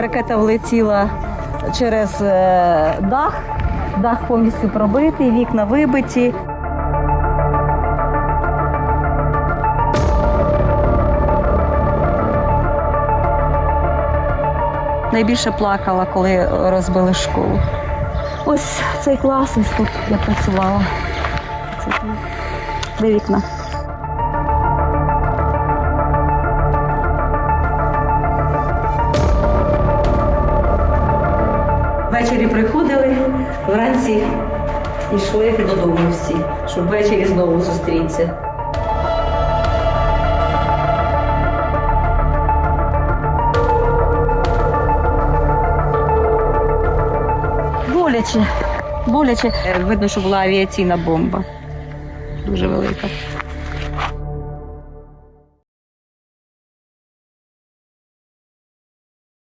Ракета влетіла через е, дах. Дах повністю пробитий, вікна вибиті. Найбільше плакала, коли розбили школу. Ось цей клас, ось тут я працювала. Це. Де вікна? Ввечері приходили, вранці йшли додому всі, щоб ввечері знову зустрітися. Боляче, боляче. Е, Видно, що була авіаційна бомба. Дуже велика.